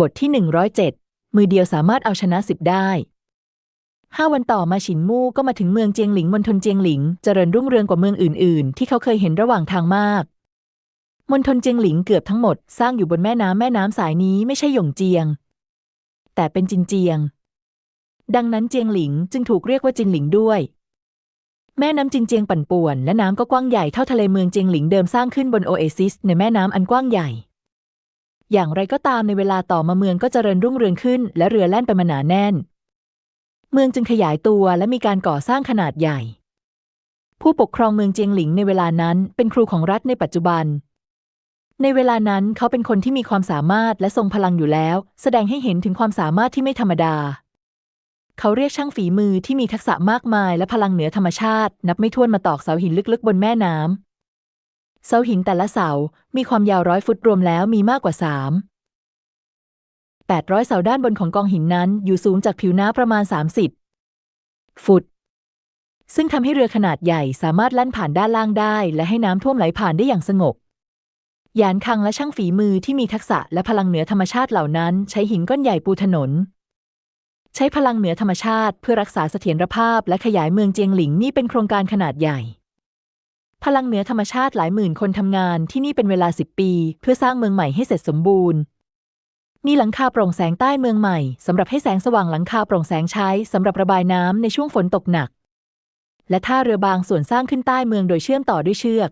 บทที่ 107 มือเดียวสามารถเอาชนะสิบได้ห้าวันต่อมาฉินมู่ก็มาถึงเมืองเจียงหลิงมณฑลเจียงหลิง เจริญรุ่งเรืองกว่าเมืองอื่น ๆ ที่เขาเคยเห็นระหว่างทางมากมณฑลเจียงหลิงเกือบทั้งหมดสร้างอยู่บนแม่น้ำแม่น้ำสายนี้ไม่ใช่หยงเจียง แต่เป็นจินเจียง ดังนั้นเจียงหลิงจึงถูกเรียกว่าจินหลิงด้วย แม่น้ำจินเจียงปั่นป่วน และน้ำก็กว้างใหญ่เท่าทะเลเมืองเจียงหลิงเดิมสร้างขึ้นบนโอเอซิสในแม่น้ำอันกว้างใหญ่ อย่างไรก็ตามในเวลาต่อมาเมืองก็เจริญรุ่งเรืองขึ้น และเรือแล่นไปมาหนาแน่น เมืองจึงขยายตัวและมีการก่อสร้างขนาดใหญ่ ผู้ปกครองเมืองเจียงหลิงในเวลานั้นเป็นครูของรัฐในปัจจุบัน ในเวลานั้นเขาเป็นคนที่มีความสามารถและทรงพลังอยู่แล้ว แสดงให้เห็นถึงความสามารถที่ไม่ธรรมดา เขาเรียกช่างฝีมือที่มีทักษะมากมายและพลังเหนือธรรมชาติ นับไม่ถ้วนมาตอกเสาหินลึกๆ บนแม่น้ำ เสาหินแต่ละเสา มีความยาวร้อยฟุตรวมแล้วมีมากกว่าสามแปดร้อยเสาด้านบนของกองหินนั้นอยู่สูงจากผิวน้ำประมาณสามสิบฟุต ซึ่งทำให้เรือขนาดใหญ่สามารถแล่นผ่านด้านล่างได้ และให้น้ำท่วมไหลผ่านได้อย่างสงบยานคังและช่างฝีมือที่มีทักษะและพลังเหนือธรรมชาติเหล่านั้น ใช้หินก้อนใหญ่ปูถนน ใช้พลังเหนือธรรมชาติเพื่อรักษาเสถียรภาพ และขยายเมืองเจียงหลิงนี่เป็นโครงการขนาดใหญ่ พลังเหนือธรรมชาติหลายหมื่นคนทำงานที่นี่เป็นเวลาสิบปี เพื่อสร้างเมืองใหม่ให้เสร็จสมบูรณ์ มีหลังคาโปร่งแสงใต้เมืองใหม่สำหรับให้แสงสว่างหลังคาโปร่งแสงใช้สำหรับระบายน้ำในช่วงฝนตกหนัก และท่าเรือบางส่วนสร้างขึ้นใต้เมืองโดยเชื่อมต่อด้วยเชือก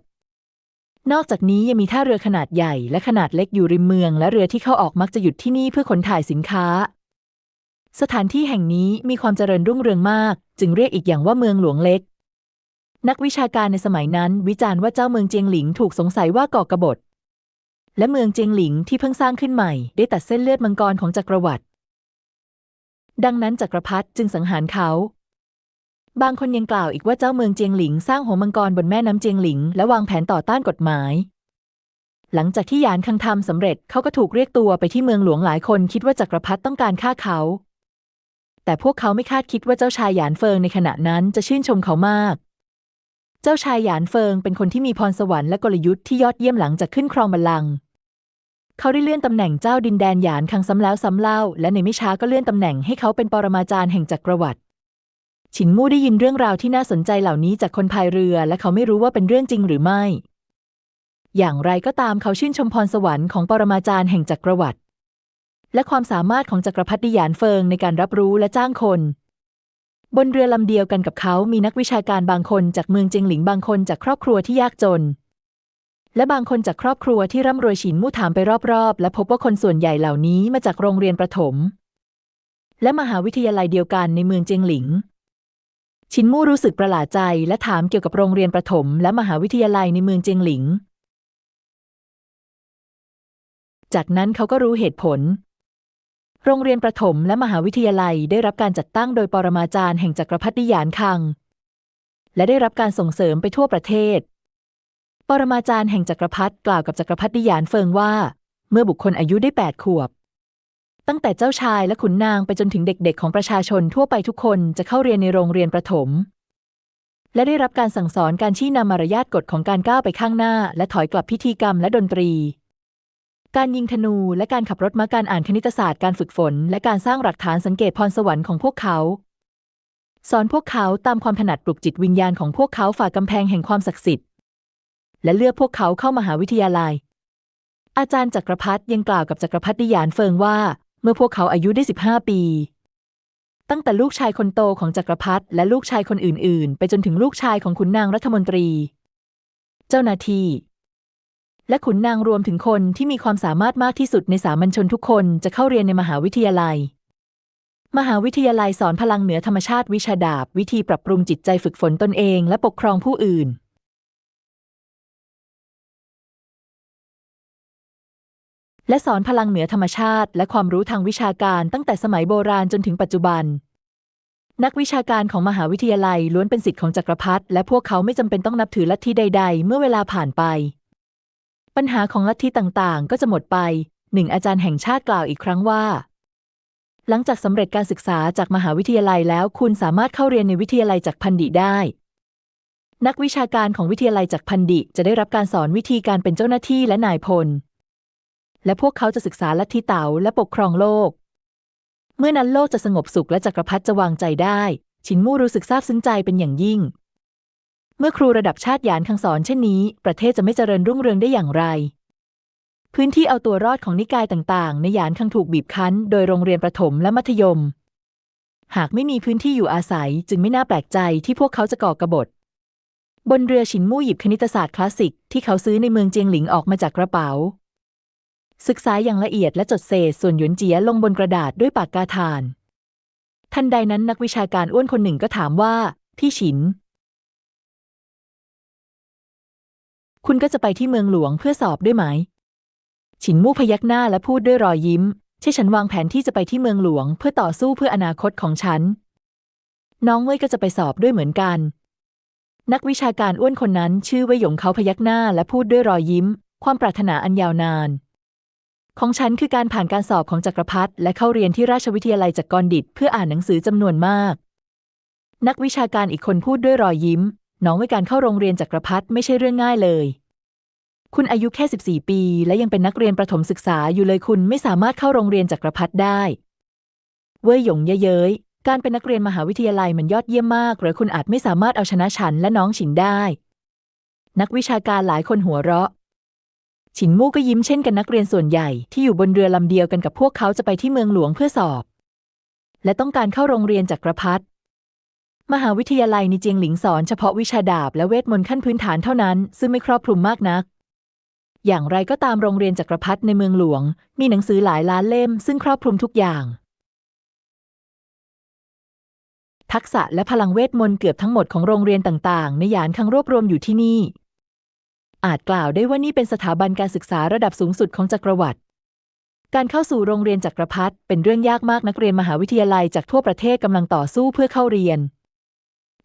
นอกจากนี้ยังมีท่าเรือขนาดใหญ่และขนาดเล็กอยู่ริมเมือง และเรือที่เข้าออกมักจะหยุดที่นี่เพื่อขนถ่ายสินค้า สถานที่แห่งนี้มีความเจริญรุ่งเรืองมาก จึงเรียกอีกอย่างว่าเมืองหลวงเล็ก นักวิชาการในสมัยนั้น วิจารณ์ว่าเจ้าเมืองเจียงหลิงถูกสงสัยว่าก่อกบฏ และเมืองเจียงหลิงที่เพิ่งสร้างขึ้นใหม่ ได้ตัดเส้นเลือดมังกรของจักรวรรดิดังนั้นจักรพรรดิจึงสังหารเขา บางคนยังกล่าวอีกว่าเจ้าเมืองเจียงหลิงสร้างหัวมังกรบนแม่น้ำเจียงหลิง และวางแผนต่อต้านกฎหมาย หลังจากที่ยานคังทำสำเร็จเขาก็ถูกเรียกตัวไปที่เมืองหลวงหลายคนคิดว่าจักรพรรดิต้องการฆ่าเขา แต่พวกเขาไม่คาดคิดว่าเจ้าชายหยานเฟิงในขณะนั้นจะชื่นชมเขามาก จ้าชายหยานเฟิงเป็นคนที่มีพรสวรรค์และกลยุทธ์ที่ยอดเยี่ยมหลังจากขึ้นครองบัลลังก์เขาได้เลื่อนตำแหน่งเจ้าดินแดนหยานครั้งซ้ำแล้วซ้ำเล่า และในไม่ช้าก็เลื่อนตำแหน่งให้เขาเป็นปรมาจารย์แห่งจักรวรรดิฉินมู่ได้ยินเรื่องราวที่น่าสนใจเหล่านี้จากคนพายเรือ และเขาไม่รู้ว่าเป็นเรื่องจริงหรือไม่ อย่างไรก็ตามเขาชื่นชมพรสวรรค์ของปรมาจารย์แห่งจักรวรรดิและความสามารถของจักรพรรดิหยานเฟิงในการรับรู้และจ้างคน บนเรือลำเดียวกันกับเขามีนักวิชาการบางคนจากเมืองเจียงหลิงบางคนจากครอบครัวที่ยากจน และบางคนจากครอบครัวที่ร่ำรวยฉินมู่ถามไปรอบๆ และพบว่าคนส่วนใหญ่เหล่านี้มาจากโรงเรียนประถม และมหาวิทยาลัยเดียวกันในเมืองเจียงหลิง ชินมู่รู้สึกประหลาดใจและถามเกี่ยวกับโรงเรียนประถม และมหาวิทยาลัยในเมืองเจียงหลิง จากนั้นเขาก็รู้เหตุผล โรงเรียนประถมและมหาวิทยาลัยได้รับการจัดตั้งโดยปรมาจารย์แห่งจักรพรรดิยานคัง และได้รับการส่งเสริมไปทั่วประเทศ ปรมาจารย์แห่งจักรพรรดิกล่าวกับจักรพรรดิยานเฟิงว่า เมื่อบุคคลอายุได้แปดขวบ ตั้งแต่เจ้าชายและขุนนางไปจนถึงเด็กๆ ของประชาชนทั่วไปทุกคนจะเข้าเรียนในโรงเรียนประถม และได้รับการสั่งสอนการชี้นำมารยาทกฎของการก้าวไปข้างหน้า และถอยกลับพิธีกรรมและดนตรี การยิงธนูและการขับรถม้าการอ่านคณิตศาสตร์การฝึกฝน และการสร้างหลักฐานสังเกตพรสวรรค์ของพวกเขา สอนพวกเขาตามความถนัดปลุกจิตวิญญาณของพวกเขาฝ่ากำแพงแห่งความศักดิ์สิทธิ์ และเลือกพวกเขาเข้ามหาวิทยาลัย อาจารย์จักรพรรดิยังกล่าวกับจักรพรรดิยานเฟิงว่า เมื่อพวกเขาอายุได้ 15 ปี ตั้งแต่ลูกชายคนโตของจักรพรรดิและลูกชายคนอื่น ๆ ไปจนถึงลูกชายของขุนนางรัฐมนตรี เจ้าหน้าที่ และขุนนางรวมถึงคนที่มีความสามารถมากที่สุดในสามัญชนทุกคนจะเข้าเรียนในมหาวิทยาลัย มหาวิทยาลัยสอนพลังเหนือธรรมชาติวิชาดาบ วิธีปรับปรุงจิตใจฝึกฝนตนเอง และปกครองผู้อื่น และสอนพลังเหนือธรรมชาติ และความรู้ทางวิชาการตั้งแต่สมัยโบราณจนถึงปัจจุบันนักวิชาการของมหาวิทยาลัยล้วนเป็นศิษย์ของจักรพรรดิและพวกเขาไม่จำเป็นต้องนับถือลัทธิใด ๆ เมื่อเวลาผ่านไป ปัญหาของลัทธิต่างๆ ก็จะหมดไปหนึ่งอาจารย์แห่งชาติกล่าวอีกครั้งว่า หลังจากสำเร็จการศึกษาจากมหาวิทยาลัยแล้วคุณสามารถเข้าเรียนในวิทยาลัยจากพันดิได้ นักวิชาการของวิทยาลัยจากพันดิจะได้รับการสอนวิธีการเป็นเจ้าหน้าที่และนายพล และพวกเขาจะศึกษาลัทธิเต๋าและปกครองโลก เมื่อนั้นโลกจะสงบสุขและจักรพรรดิจะวางใจได้ ชินมู่รู้สึกซาบซึ้งใจเป็นอย่างยิ่ง เมื่อครูระดับชาติยานคังสอนเช่นนี้ ประเทศจะไม่เจริญรุ่งเรืองได้อย่างไร พื้นที่เอาตัวรอดของนิกายต่างๆ ในยานคังถูกบีบคั้น โดยโรงเรียนประถมและมัธยม หากไม่มีพื้นที่อยู่อาศัยจึงไม่น่าแปลกใจที่พวกเขาจะก่อกบฏบนเรือฉินมู่หยิบคณิตศาสตร์คลาสสิกที่เขาซื้อในเมืองเจียงหลิงออกมาจากกระเป๋า ศึกษาอย่างละเอียดและจดเศษส่วนหยวนเจียลงบนกระดาษด้วยปากกาถ่าน ทันใดนั้นนักวิชาการอ้วนคนหนึ่งก็ถามว่า พี่ฉิน คุณก็จะไปที่เมืองหลวงเพื่อสอบด้วยไหม ฉินมู่พยักหน้าและพูดด้วยรอยยิ้ม ใช่ฉันวางแผนที่จะไปที่เมืองหลวง เพื่อต่อสู้เพื่ออนาคตของฉัน น้องเว่ยก็จะไปสอบด้วยเหมือนกัน นักวิชาการอ้วนคนนั้นชื่อเว่ยหยงเขาพยักหน้าและพูดด้วยรอยยิ้ม ความปรารถนาอันยาวนาน ของฉันคือการผ่านการสอบของจักรพรรดิและเข้าเรียนที่ราชวิทยาลัยจักรดิตเพื่ออ่านหนังสือจำนวนมาก นักวิชาการอีกคนพูดด้วยรอยยิ้ม น้องว่าการเข้าโรงเรียนจักรพรรดิไม่ใช่เรื่องง่ายเลย คุณอายุแค่ 14 ปี และยังเป็นนักเรียนประถมศึกษาอยู่เลยคุณไม่สามารถเข้าโรงเรียนจักรพรรดิได้ เว่ยหยงเย้ยการเป็นนักเรียนมหาวิทยาลัยมันยอดเยี่ยมมาก หรือคุณอาจไม่สามารถเอาชนะฉันและน้องฉินได้ นักวิชาการหลายคนหัวเราะ ฉินมู่ก็ยิ้มเช่นกันนักเรียนส่วนใหญ่ที่อยู่บนเรือลำเดียวกันกับพวกเขาจะไปที่เมืองหลวงเพื่อสอบ และต้องการเข้าโรงเรียนจักรพรรดิ มหาวิทยาลัยในเจียงหลิงสอนเฉพาะวิชาดาบและเวทมนต์ขั้นพื้นฐานเท่านั้น ซึ่งไม่ครอบคลุมมากนัก อย่างไรก็ตามโรงเรียนจักรพรรดิในเมืองหลวง มีหนังสือหลายล้านเล่ม ซึ่งครอบคลุมทุกอย่าง ทักษะและพลังเวทมนต์เกือบทั้งหมดของโรงเรียนต่างๆ ในหยานคังรวบรวมอยู่ที่นี่ อาจกล่าวได้ว่านี่เป็นสถาบันการศึกษาระดับสูงสุดของจักรวรรดิการเข้าสู่โรงเรียนจักรพรรดิเป็นเรื่องยากมากนักเรียนมหาวิทยาลัยจากทั่วประเทศกำลังต่อสู้เพื่อเข้าเรียน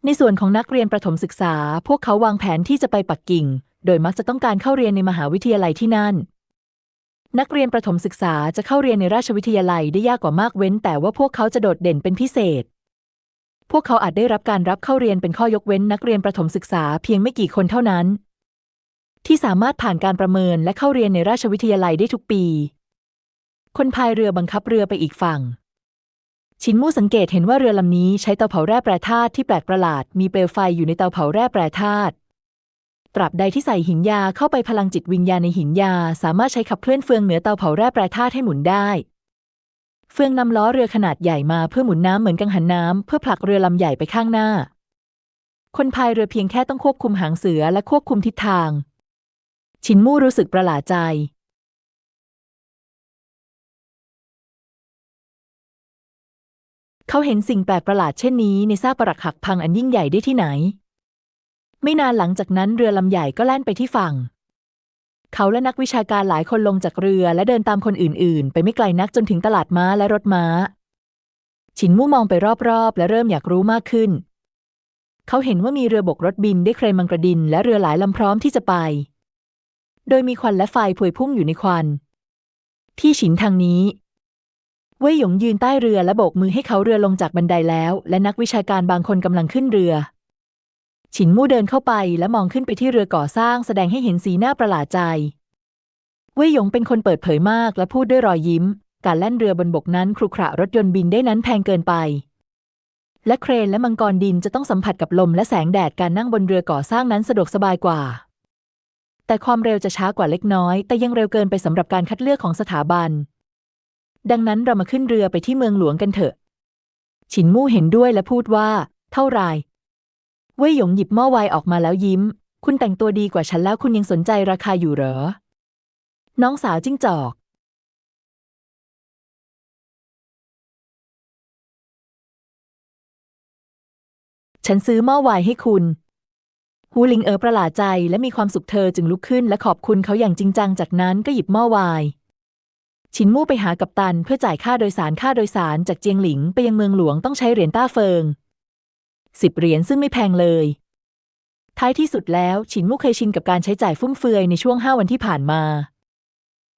ในส่วนของนักเรียนประถมศึกษา พวกเขาวางแผนที่จะไปปักกิ่ง โดยมักจะต้องการเข้าเรียนในมหาวิทยาลัยที่นั่น นักเรียนประถมศึกษาจะเข้าเรียนในราชวิทยาลัยได้ยากกว่ามากเว้น แต่ว่าพวกเขาจะโดดเด่นเป็นพิเศษ พวกเขาอาจได้รับการรับเข้าเรียนเป็นข้อยกเว้น นักเรียนประถมศึกษาเพียงไม่กี่คนเท่านั้น ที่สามารถผ่านการประเมินและเข้าเรียนในราชวิทยาลัยได้ทุกปี คนพายเรือบังคับเรือไปอีกฝั่ง ชินมู่สังเกตเห็นว่าเรือลำนี้ใช้เตาเผาแร่แปรธาตุที่แปลกประหลาด มีเปลวไฟอยู่ในเตาเผาแร่แปรธาตุตราบใดที่ใส่หินยาเข้าไปพลังจิตวิญญาณในหินยา สามารถใช้ขับเคลื่อนเฟืองเหนือเตาเผาแร่แปรธาตุให้หมุนได้ เฟืองนำล้อเรือขนาดใหญ่มาเพื่อหมุนน้ำเหมือนกังหันน้ำเพื่อผลักเรือลำใหญ่ไปข้างหน้า คนพายเรือเพียงแค่ต้องควบคุมหางเสือและควบคุมทิศทาง ชินมู่รู้สึกประหลาดใจ เขาเห็นสิ่งแปลกประหลาดเช่นนี้ในซากปรักหักพังอันยิ่งใหญ่ได้ที่ไหน ไม่นานหลังจากนั้นเรือลำใหญ่ก็แล่นไปที่ฝั่ง เขาและนักวิชาการหลายคนลงจากเรือและเดินตามคนอื่น ๆ ไปไม่ไกลนักจนถึงตลาดม้าและรถม้าฉินมู่มองไปรอบๆ และเริ่มอยากรู้มากขึ้น เขาเห็นว่ามีเรือบกรถบินได้เครนมังกรดิน และเรือหลายลำพร้อมที่จะไป โดยมีควันและไฟพวยพุ่งอยู่ในควัน ที่ฉินทางนี้ เว่ยหยงยืนใต้เรือและโบกมือให้เขาเรือลงจากบันไดแล้ว และนักวิชาการบางคนกำลังขึ้นเรือ ฉินมู่เดินเข้าไปและมองขึ้นไปที่เรือก่อสร้างแสดงให้เห็นสีหน้าประหลาดใจ เว่ยหยงเป็นคนเปิดเผยมากและพูดด้วยรอยยิ้ม การแล่นเรือบนบกนั้นครุขระรถยนต์บินได้นั้นแพงเกินไป และเครนและมังกรดินจะต้องสัมผัสกับลมและแสงแดดการนั่งบนเรือก่อสร้างนั้นสะดวกสบายกว่า แต่ความเร็วจะช้ากว่าเล็กน้อย แต่ยังเร็วเกินไปสำหรับการคัดเลือกของสถาบัน ดังนั้นเรามาขึ้นเรือไปที่เมืองหลวงกันเถอะ ฉินมู่เห็นด้วยและพูดว่า เท่าไรเว่ยหยงหยิบหม้อไวน์ออกมาแล้วยิ้ม คุณแต่งตัวดีกว่าฉันแล้วคุณยังสนใจราคาอยู่เหรอ น้องสาวจิ้งจอก ฉันซื้อหม้อไวน์ให้คุณฮูหลิงเอ๋อประหลาดใจและมีความสุขเธอจึงลุกขึ้นและขอบคุณเขาอย่างจริงจังจากนั้นก็หยิบหม้อไวน์ ชินมู่ไปหากัปตันเพื่อจ่ายค่าโดยสารค่าโดยสารจากเจียงหลิงไปยังเมืองหลวงต้องใช้เหรียญต้าเฟิงสิบเหรียญซึ่งไม่แพงเลย ท้ายที่สุดแล้วฉินมู่เคยชินกับการใช้จ่ายฟุ่มเฟือยในช่วงห้าวันที่ผ่านมา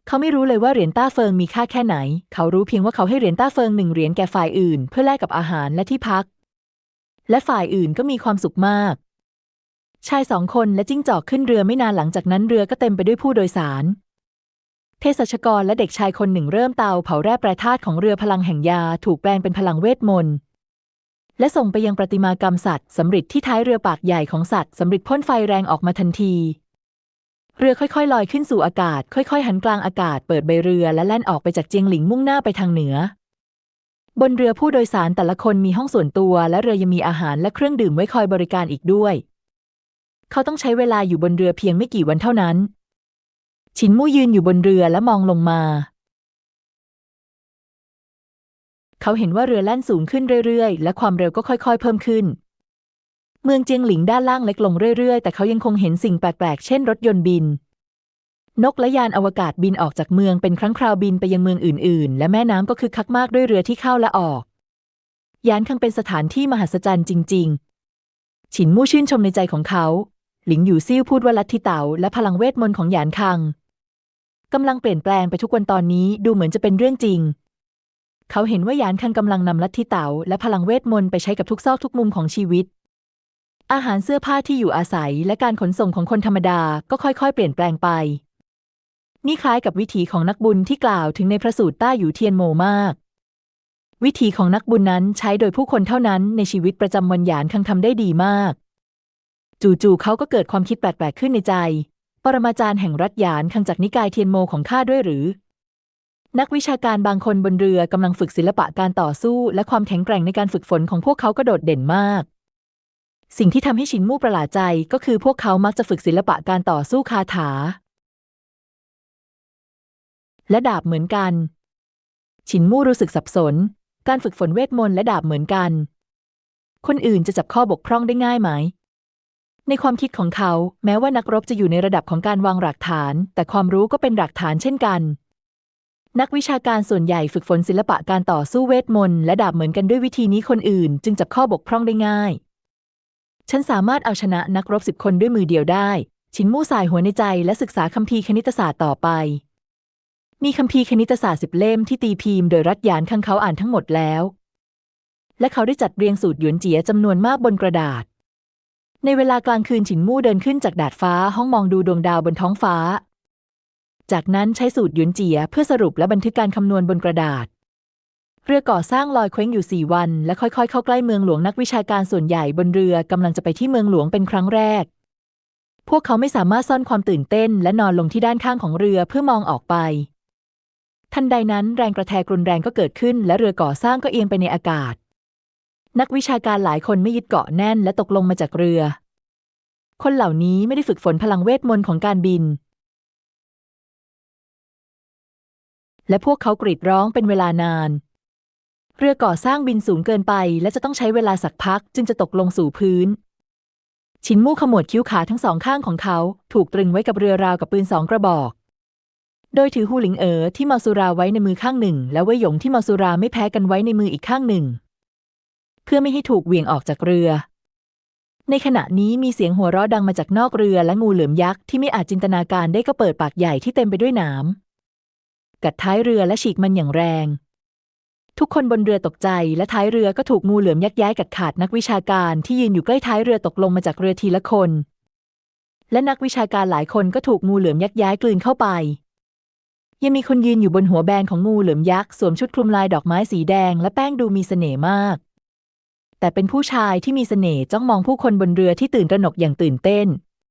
เขาไม่รู้เลยว่าเหรียญต้าเฟิงมีค่าแค่ไหน เขารู้เพียงว่าเขาให้เหรียญต้าเฟิงหนึ่งเหรียญแก่ฝ่ายอื่น เพื่อแลกกับอาหารและที่พัก และฝ่ายอื่นก็มีความสุขมาก ชายสองคนและจิ้งจอกขึ้นเรือไม่นานหลังจากนั้นเรือก็เต็มไปด้วยผู้โดยสาร ภสัชกรและเด็กชายคนหนึ่งเริ่มเตาเผาแร่แปรธาตุของเรือพลังแห่งยาถูกแปลงเป็นพลังเวทมนต์และส่งไปยังประติมากรรมสัตว์สำริดที่ท้ายเรือปากใหญ่ของสัตว์สำริดพ่นไฟแรงออกมาทันที เรือค่อยๆ ลอยขึ้นสู่อากาศ ค่อยๆ หันกลางอากาศเปิดใบเรือและแล่นออกไปจากเจียงหลิงมุ่งหน้าไปทางเหนือ บนเรือผู้โดยสารแต่ละคนมีห้องส่วนตัว และเรือยังมีอาหารและเครื่องดื่มไว้คอยบริการอีกด้วย เขาต้องใช้เวลาอยู่บนเรือเพียงไม่กี่วันเท่านั้น ฉินมู่ยืนอยู่บนเรือและมองลงมา เขาเห็นว่าเรือแล่นสูงขึ้นเรื่อยๆ และความเร็วก็ค่อยๆ เพิ่มขึ้น เมืองเจียงหลิงด้านล่างเล็กลงเรื่อยๆ แต่เขายังคงเห็นสิ่งแปลกๆ เช่นรถยนต์บิน นกและยานอวกาศบินออกจากเมืองเป็นครั้งคราวบินไปยังเมืองอื่นๆ และแม่น้ำก็คึกคักมากด้วยเรือที่เข้าและออก ยานคังเป็นสถานที่มหัศจรรย์จริง ๆ ฉินมู่ชื่นชมในใจของเขาหลิงอยู่ซิ่วพูดว่าลัทธิเต๋าและพลังเวทมนต์ของหยานคัง กำลังเปลี่ยนแปลงไปทุกวันตอนนี้ดูเหมือนจะเป็นเรื่องจริง เขาเห็นว่าหยานคังกำลังนำลัทธิเต๋าและพลังเวทมนต์ไปใช้กับทุกซอกทุกมุมของชีวิต อาหารเสื้อผ้าที่อยู่อาศัยและการขนส่งของคนธรรมดาก็ค่อยๆ เปลี่ยนแปลงไป นี่คล้ายกับวิถีของนักบุญที่กล่าวถึงในพระสูตรต้าอยู่เทียนโมมาก วิถีของนักบุญนั้นใช้โดยผู้คนเท่านั้นในชีวิตประจำวันหยานคังทำได้ดีมาก จู่ๆเขาก็เกิดความคิดแปลกๆขึ้นในใจ ปรมาจารย์แห่งรัฐหยานคังจากนิกายเทียนโมของข้าด้วยหรือ นักวิชาการบางคนบนเรือกำลังฝึกศิลปะการต่อสู้ และความแข็งแกร่งในการฝึกฝนของพวกเขาก็โดดเด่นมาก สิ่งที่ทำให้ชินมู่ประหลาดใจก็คือพวกเขามักจะฝึกศิลปะการต่อสู้คาถา และดาบเหมือนกัน ชินมู่รู้สึกสับสน การฝึกฝนเวทมนต์และดาบเหมือนกัน คนอื่นจะจับข้อบกพร่องได้ง่ายไหม ในความคิดของเขา แม้ว่านักรบจะอยู่ในระดับของการวางหลักฐาน แต่ความรู้ก็เป็นหลักฐานเช่นกัน นักวิชาการส่วนใหญ่ฝึกฝนศิลปะการต่อสู้เวทมนต์และดาบเหมือนกันด้วยวิธีนี้คนอื่น จึงจับข้อบกพร่องได้ง่าย ฉันสามารถเอาชนะนักรบสิบคนด้วยมือเดียวได้ ชินมู่สายหัวในใจและศึกษาคัมภีร์คณิตศาสตร์ต่อไป มีคัมภีร์คณิตศาสตร์สิบเล่มที่ตีพิมพ์โดยรัฐยานคังเขาอ่านทั้งหมดแล้ว และเขาได้จัดเรียงสูตรหยวนเจียจำนวนมากบนกระดาษ ในเวลากลางคืนฉินมู่เดินขึ้นจากดาดฟ้าห้องมองดูดวงดาวบนท้องฟ้า จากนั้นใช้สูตรหยวนเจียเพื่อสรุปและบันทึกการคำนวณบนกระดาษ เรือก่อสร้างลอยเคว้งอยู่สี่วัน และค่อยๆ เข้าใกล้เมืองหลวงนักวิชาการส่วนใหญ่บนเรือกำลังจะไปที่เมืองหลวงเป็นครั้งแรก พวกเขาไม่สามารถซ่อนความตื่นเต้น และนอนลงที่ด้านข้างของเรือเพื่อมองออกไป ทันใดนั้นแรงกระแทกรุนแรงก็เกิดขึ้น และเรือก่อสร้างก็เอียงไปในอากาศ นักวิชาการหลายคนไม่ยึดเกาะแน่นและตกลงมาจากเรือ คนเหล่านี้ไม่ได้ฝึกฝนพลังเวทมนต์ของการบิน และพวกเขากรีดร้องเป็นเวลานาน เรือก่อสร้างบินสูงเกินไป และจะต้องใช้เวลาสักพักจึงจะตกลงสู่พื้น ชินมู่ขมวดคิ้วขาทั้งสองข้างของเขา ถูกตรึงไว้กับเรือราวกับปืนสองกระบอก โดยถือหูหลิงเอ๋อที่เมาสุราไว้ในมือข้างหนึ่ง และเว่ยหยงที่เมาสุราไม่แพ้กันไว้ในมืออีกข้างหนึ่ง เพื่อไม่ให้ถูกเหวี่ยงออกจากเรือ ในขณะนี้มีเสียงหัวเราะดังมาจากนอกเรือและงูเหลือมยักษ์ที่ไม่อาจจินตนาการได้ก็เปิดปากใหญ่ที่เต็มไปด้วยหนามกัดท้ายเรือและฉีกมันอย่างแรง ทุกคนบนเรือตกใจและท้ายเรือก็ถูกงูเหลือมยักย้ายกัดขาดนักวิชาการที่ยืนอยู่ใกล้ท้ายเรือตกลงมาจากเรือทีละคน และนักวิชาการหลายคนก็ถูกงูเหลือมยักย้ายกลืนเข้าไปยังมีคนยืนอยู่บนหัวแบนของงูเหลือมยักษ์สวมชุดคลุมลายดอกไม้สีแดงและแป้งดูมีเสน่ห์มาก แต่เป็นผู้ชายที่มีเสน่ห์จ้องมองผู้คนบนเรือที่ตื่นตระหนกอย่างตื่นเต้น